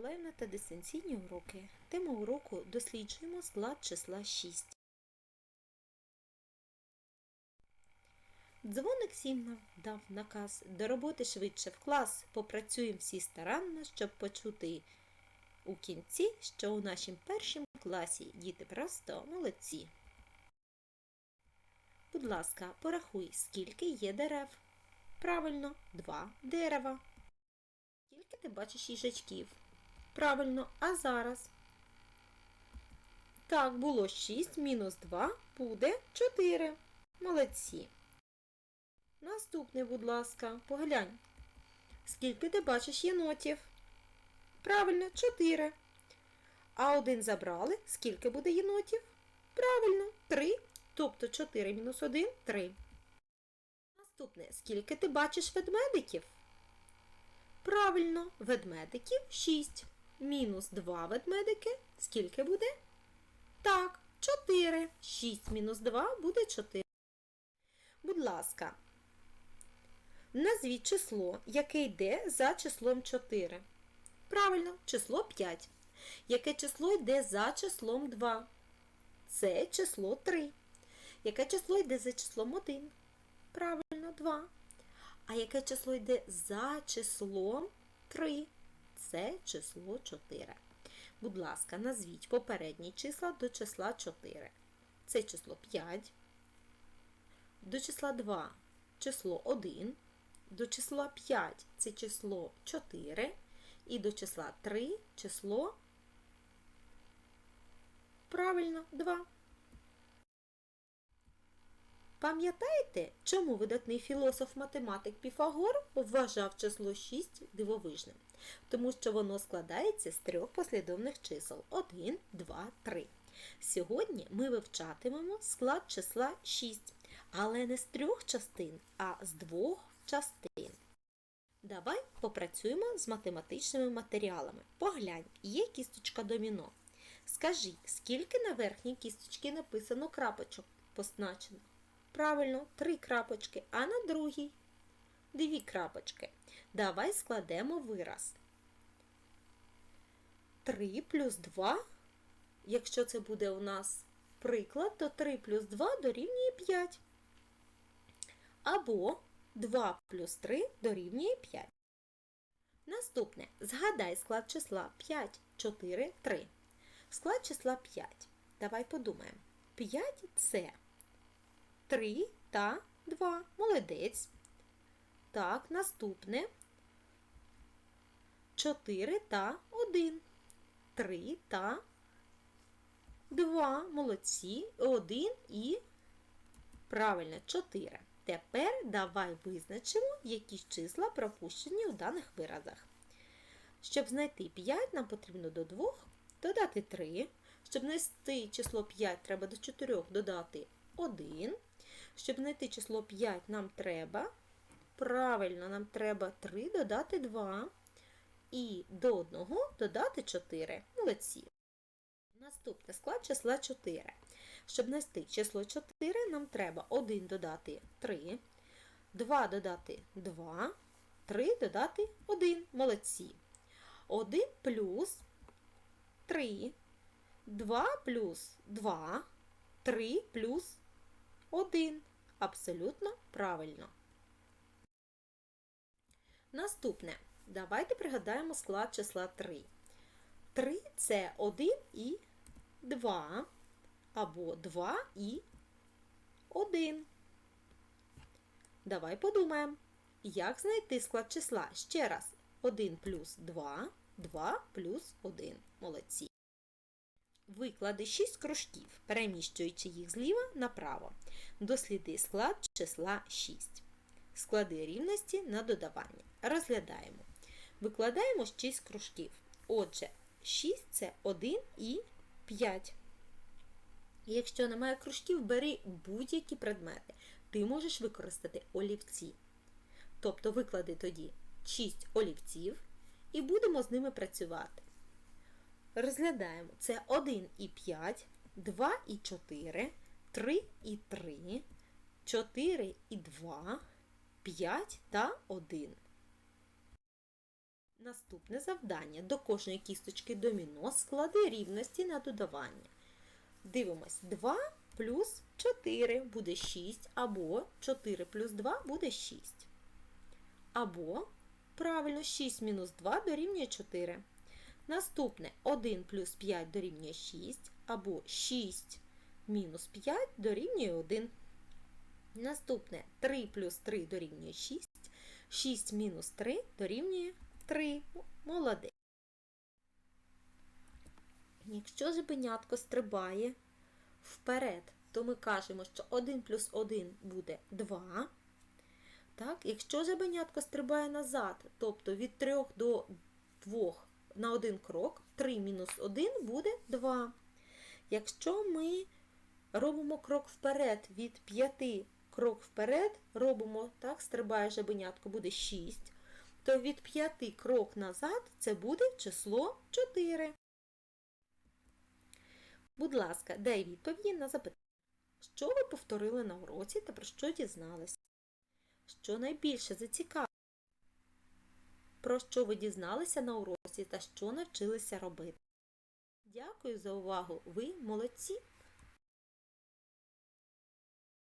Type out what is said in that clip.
Миколаївна та дистанційні уроки. Тема уроку досліджуємо склад числа 6. Дзвоник сім дав наказ до роботи швидше в клас. Попрацюємо всі старанно, щоб почути у кінці, що у нашім першому класі діти просто молодці. Будь ласка, порахуй, скільки є дерев. Правильно, два дерева. Скільки ти бачиш їжачків? Правильно, а зараз? Так, було 6 мінус 2 буде 4. Молодці. Наступне, будь ласка, поглянь. Скільки ти бачиш єнотів? Правильно, 4. А один забрали. Скільки буде єнотів? Правильно, 3. Тобто 4 мінус 1 – 3. Наступне, скільки ти бачиш ведмедиків? Правильно, ведмедиків 6. Мінус 2 ведмедики. Скільки буде? Так, 4. 6 мінус 2 буде 4. Будь ласка, назвіть число, яке йде за числом 4. Правильно, число 5. Яке число йде за числом 2? Це число 3. Яке число йде за числом 1? Правильно, 2. А яке число йде за числом 3? Це число 4. Будь ласка, назвіть попередні числа до числа 4. Це число 5, до числа 2 число 1, до числа 5 це число 4, і до числа 3 число правильно 2. Пам'ятаєте, чому видатний філософ-математик Піфагор вважав число 6 дивовижним? Тому що воно складається з трьох послідовних чисел 1, 2, 3. Сьогодні ми вивчатимемо склад числа 6, але не з трьох частин, а з двох частин. Давай попрацюємо з математичними матеріалами. Поглянь, є кісточка доміно. Скажи, скільки на верхній кісточці написано крапочок позначено? Правильно, три крапочки, а на другій дві крапочки. Давай складемо вираз. 3 плюс 2, якщо це буде у нас приклад, то 3 плюс 2 дорівнює 5. Або 2 плюс 3 дорівнює 5. Наступне. Згадай склад числа 5, 4, 3. Склад числа 5. Давай подумаємо. 5 це 3 та 2. Молодець. Так, наступне 4 та 1. 3 та 2. Молодці. 1 і правильно 4. Тепер давай визначимо, які числа пропущені у даних виразах. Щоб знайти 5, нам потрібно до 2 додати 3. Щоб знайти число 5, треба до 4 додати 1. Щоб знайти число 5, нам треба, правильно, нам треба 3 додати 2 і до 1 додати 4. Молодці. Наступний склад числа 4. Щоб знайти число 4, нам треба 1 додати 3, 2 додати 2, 3 додати 1. Молодці. 1 плюс 3, 2 плюс 2, 3 плюс 1. Абсолютно правильно. Наступне. Давайте пригадаємо склад числа 3. 3 це 1 і 2, або 2 і 1. Давай подумаємо, як знайти склад числа. Ще раз. 1 плюс 2, 2 плюс 1. Молодці. Виклади 6 кружків, переміщуючи їх зліва направо. Досліди склад числа 6. Склади рівності на додавання. Розглядаємо. Викладаємо 6 кружків. Отже, 6 це 1 і 5. Якщо немає кружків, бери будь-які предмети. Ти можеш використати олівці. Тобто виклади тоді 6 олівців і будемо з ними працювати. Розглядаємо це 1 і 5, 2 і 4, 3 і 3, 4 і 2, 5 та 1. Наступне завдання. До кожної кісточки доміно склади рівності на додавання. Дивимось, 2 плюс 4 буде 6, або 4 плюс 2 буде 6. Або, правильно, 6 мінус 2 дорівнює 4. Наступне 1 плюс 5 дорівнює 6, або 6 мінус 5 дорівнює 1. Наступне 3 плюс 3 дорівнює 6, 6 мінус 3 дорівнює 3. Молодець. Якщо жебенятко стрибає вперед, то ми кажемо, що 1 плюс 1 буде 2. Так? Якщо жабенятко стрибає назад, тобто від 3 до 2 на один крок, 3 мінус 1 буде 2. Якщо ми робимо крок вперед від 5 крок вперед, робимо, так, стрибає жабенятко, буде 6, то від 5 крок назад це буде число 4. Будь ласка, дай відповіді на запитання. Що ви повторили на уроці та про що дізналися? Що найбільше зацікавило? Про що ви дізналися на уроці та що навчилися робити? Дякую за увагу! Ви молодці!